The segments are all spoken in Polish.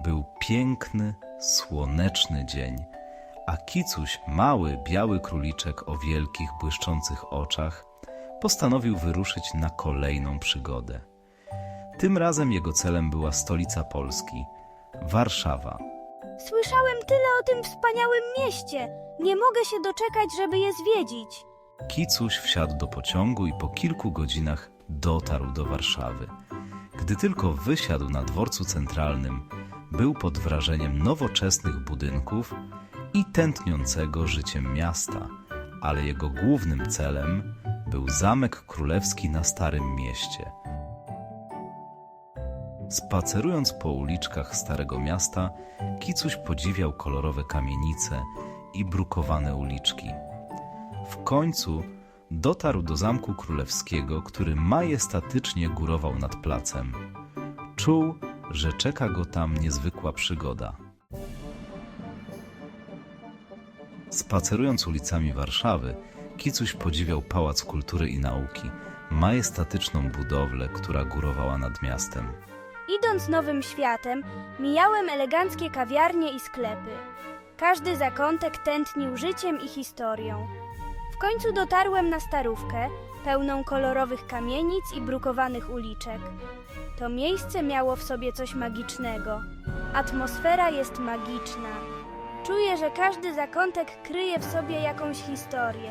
Był piękny, słoneczny dzień, a Kicuś, mały, biały króliczek o wielkich, błyszczących oczach, postanowił wyruszyć na kolejną przygodę. Tym razem jego celem była stolica Polski Warszawa. Słyszałem tyle o tym wspaniałym mieście. Nie mogę się doczekać, żeby je zwiedzić. Kicuś wsiadł do pociągu i po kilku godzinach dotarł do Warszawy. Gdy tylko wysiadł na dworcu centralnym, był pod wrażeniem nowoczesnych budynków i tętniącego życiem miasta, ale jego głównym celem był Zamek Królewski na Starym Mieście. Spacerując po uliczkach Starego Miasta, Kicuś podziwiał kolorowe kamienice i brukowane uliczki. W końcu dotarł do Zamku Królewskiego, który majestatycznie górował nad placem. Czuł, że czeka go tam niezwykła przygoda. Spacerując ulicami Warszawy, Kicuś podziwiał Pałac Kultury i Nauki, majestatyczną budowlę, która górowała nad miastem. Idąc nowym światem, mijałem eleganckie kawiarnie i sklepy. Każdy zakątek tętnił życiem i historią. Końcu dotarłem na starówkę, pełną kolorowych kamienic i brukowanych uliczek. To miejsce miało w sobie coś magicznego. Atmosfera jest magiczna. Czuję, że każdy zakątek kryje w sobie jakąś historię.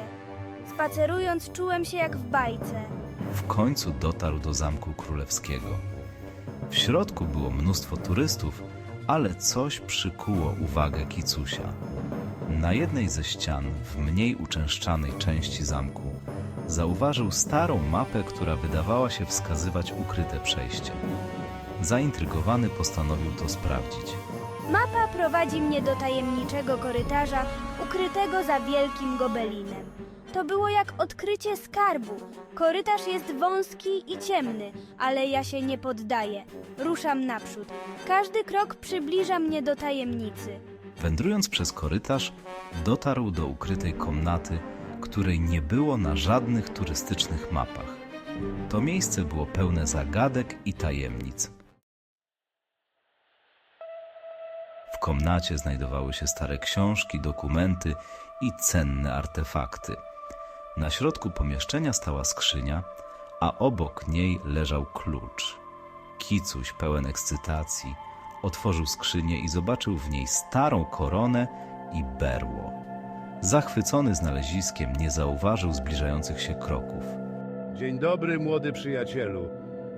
Spacerując, czułem się jak w bajce. W końcu dotarł do Zamku Królewskiego. W środku było mnóstwo turystów, ale coś przykuło uwagę Kicusia. Na jednej ze ścian, w mniej uczęszczanej części zamku, zauważył starą mapę, która wydawała się wskazywać ukryte przejście. Zaintrygowany postanowił to sprawdzić. Mapa prowadzi mnie do tajemniczego korytarza ukrytego za wielkim gobelinem. To było jak odkrycie skarbu. Korytarz jest wąski i ciemny, ale ja się nie poddaję. Ruszam naprzód. Każdy krok przybliża mnie do tajemnicy. Wędrując przez korytarz, dotarł do ukrytej komnaty, której nie było na żadnych turystycznych mapach. To miejsce było pełne zagadek i tajemnic. W komnacie znajdowały się stare książki, dokumenty i cenne artefakty. Na środku pomieszczenia stała skrzynia, a obok niej leżał klucz. Kicuś, pełen ekscytacji, otworzył skrzynię i zobaczył w niej starą koronę i berło. Zachwycony znaleziskiem, nie zauważył zbliżających się kroków. Dzień dobry, młody przyjacielu.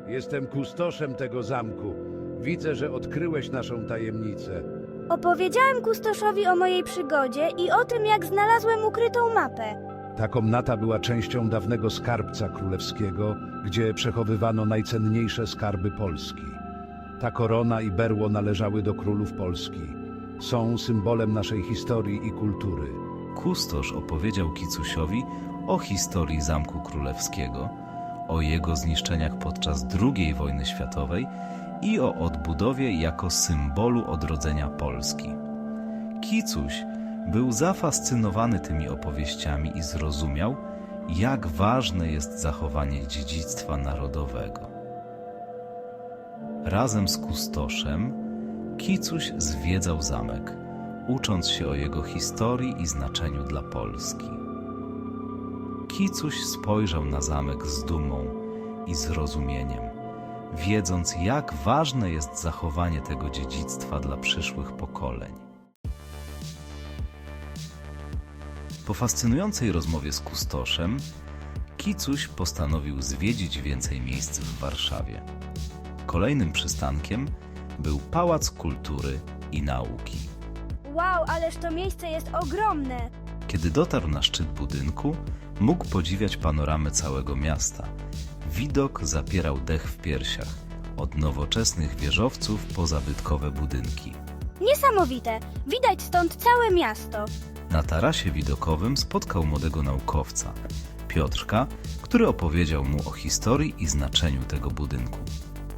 Jestem kustoszem tego zamku. Widzę, że odkryłeś naszą tajemnicę. Opowiedziałem kustoszowi o mojej przygodzie i o tym, jak znalazłem ukrytą mapę. Ta komnata była częścią dawnego skarbca królewskiego, gdzie przechowywano najcenniejsze skarby Polski. Ta korona i berło należały do królów Polski. Są symbolem naszej historii i kultury. Kustosz opowiedział Kicusiowi o historii Zamku Królewskiego, o jego zniszczeniach podczas II wojny światowej i o odbudowie jako symbolu odrodzenia Polski. Kicuś był zafascynowany tymi opowieściami i zrozumiał, jak ważne jest zachowanie dziedzictwa narodowego. Razem z kustoszem Kicuś zwiedzał zamek, ucząc się o jego historii i znaczeniu dla Polski. Kicuś spojrzał na zamek z dumą i zrozumieniem, wiedząc, jak ważne jest zachowanie tego dziedzictwa dla przyszłych pokoleń. Po fascynującej rozmowie z kustoszem, Kicuś postanowił zwiedzić więcej miejsc w Warszawie. Kolejnym przystankiem był Pałac Kultury i Nauki. Wow, ależ to miejsce jest ogromne! Kiedy dotarł na szczyt budynku, mógł podziwiać panoramę całego miasta. Widok zapierał dech w piersiach, od nowoczesnych wieżowców po zabytkowe budynki. Niesamowite! Widać stąd całe miasto. Na tarasie widokowym spotkał młodego naukowca, Piotrka, który opowiedział mu o historii i znaczeniu tego budynku.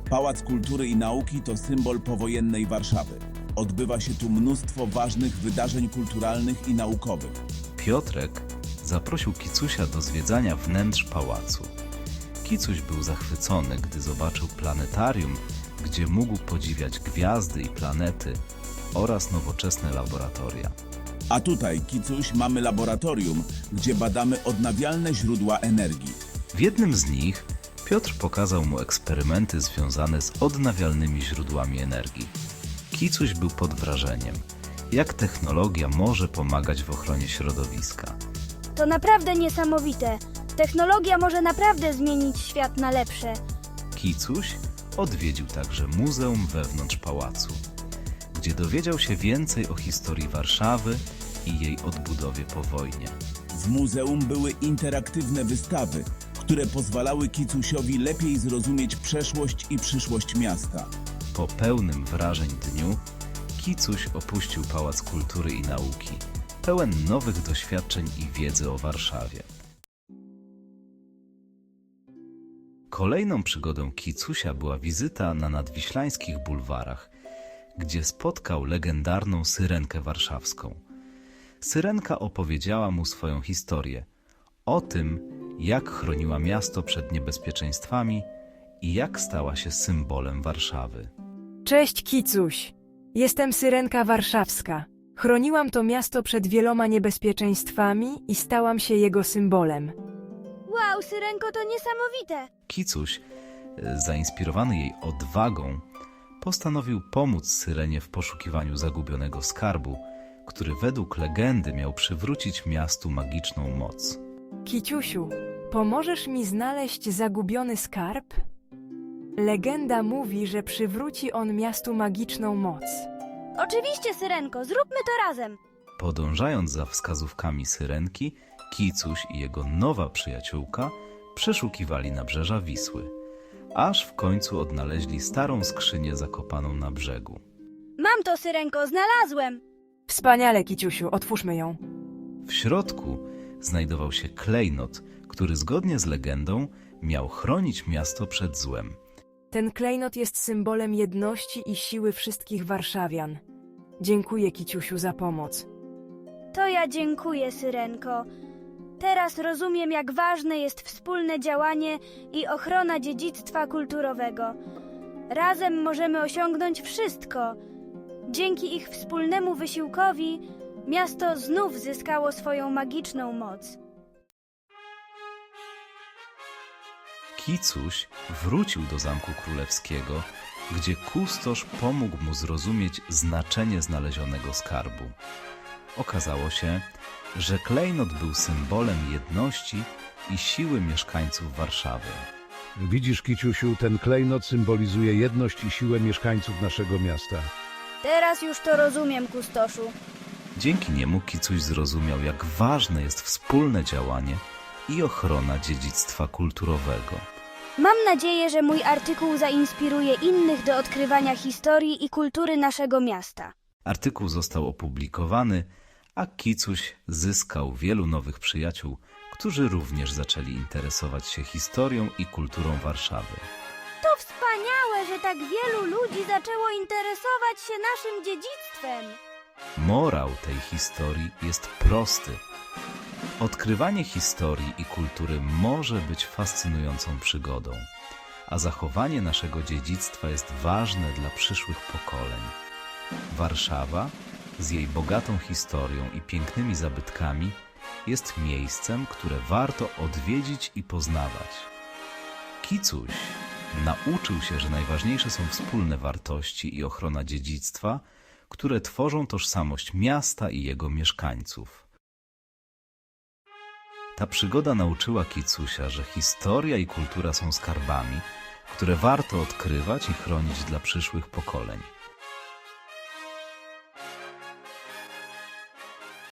Pałac Kultury i Nauki to symbol powojennej Warszawy. Odbywa się tu mnóstwo ważnych wydarzeń kulturalnych i naukowych. Piotrek zaprosił Kicusia do zwiedzania wnętrz pałacu. Kicuś był zachwycony, gdy zobaczył planetarium, gdzie mógł podziwiać gwiazdy i planety oraz nowoczesne laboratoria. A tutaj, Kicuś, mamy laboratorium, gdzie badamy odnawialne źródła energii. W jednym z nich Piotr pokazał mu eksperymenty związane z odnawialnymi źródłami energii. Kicuś był pod wrażeniem, jak technologia może pomagać w ochronie środowiska. To naprawdę niesamowite. Technologia może naprawdę zmienić świat na lepsze. Kicuś odwiedził także muzeum wewnątrz pałacu, gdzie dowiedział się więcej o historii Warszawy i jej odbudowie po wojnie. W muzeum były interaktywne wystawy, które pozwalały Kicusiowi lepiej zrozumieć przeszłość i przyszłość miasta. Po pełnym wrażeń dniu Kicuś opuścił Pałac Kultury i Nauki, pełen nowych doświadczeń i wiedzy o Warszawie. Kolejną przygodą Kicusia była wizyta na nadwiślańskich bulwarach, gdzie spotkał legendarną Syrenkę Warszawską. Syrenka opowiedziała mu swoją historię o tym, jak chroniła miasto przed niebezpieczeństwami i jak stała się symbolem Warszawy. Cześć Kicuś. Jestem Syrenka Warszawska. Chroniłam to miasto przed wieloma niebezpieczeństwami i stałam się jego symbolem. Wow, Syrenko, to niesamowite! Kicuś, e, zainspirowany jej odwagą, postanowił pomóc Syrenie w poszukiwaniu zagubionego skarbu, który według legendy miał przywrócić miastu magiczną moc. Kiciusiu, pomożesz mi znaleźć zagubiony skarb? Legenda mówi, że przywróci on miastu magiczną moc. Oczywiście, Syrenko, zróbmy to razem. Podążając za wskazówkami Syrenki, Kicuś i jego nowa przyjaciółka przeszukiwali nabrzeża Wisły, aż w końcu odnaleźli starą skrzynię zakopaną na brzegu. Mam to, Syrenko, znalazłem! Wspaniale, Kiciusiu, otwórzmy ją. W środku znajdował się klejnot, który zgodnie z legendą miał chronić miasto przed złem. Ten klejnot jest symbolem jedności i siły wszystkich warszawian. Dziękuję, Kiciusiu, za pomoc. To ja dziękuję, Syrenko. Teraz rozumiem, jak ważne jest wspólne działanie i ochrona dziedzictwa kulturowego. Razem możemy osiągnąć wszystko. Dzięki ich wspólnemu wysiłkowi miasto znów zyskało swoją magiczną moc. Kicuś wrócił do Zamku Królewskiego, gdzie kustosz pomógł mu zrozumieć znaczenie znalezionego skarbu. Okazało się, że klejnot był symbolem jedności i siły mieszkańców Warszawy. Widzisz, Kiciusiu, ten klejnot symbolizuje jedność i siłę mieszkańców naszego miasta. Teraz już to rozumiem, kustoszu. Dzięki niemu Kicuś zrozumiał, jak ważne jest wspólne działanie i ochrona dziedzictwa kulturowego. Mam nadzieję, że mój artykuł zainspiruje innych do odkrywania historii i kultury naszego miasta. Artykuł został opublikowany, a Kicuś zyskał wielu nowych przyjaciół, którzy również zaczęli interesować się historią i kulturą Warszawy. To wspaniałe, że tak wielu ludzi zaczęło interesować się naszym dziedzictwem. Morał tej historii jest prosty. Odkrywanie historii i kultury może być fascynującą przygodą, a zachowanie naszego dziedzictwa jest ważne dla przyszłych pokoleń. Warszawa z jej bogatą historią i pięknymi zabytkami jest miejscem, które warto odwiedzić i poznawać. Kicuś nauczył się, że najważniejsze są wspólne wartości i ochrona dziedzictwa, które tworzą tożsamość miasta i jego mieszkańców. Ta przygoda nauczyła Kicusia, że historia i kultura są skarbami, które warto odkrywać i chronić dla przyszłych pokoleń.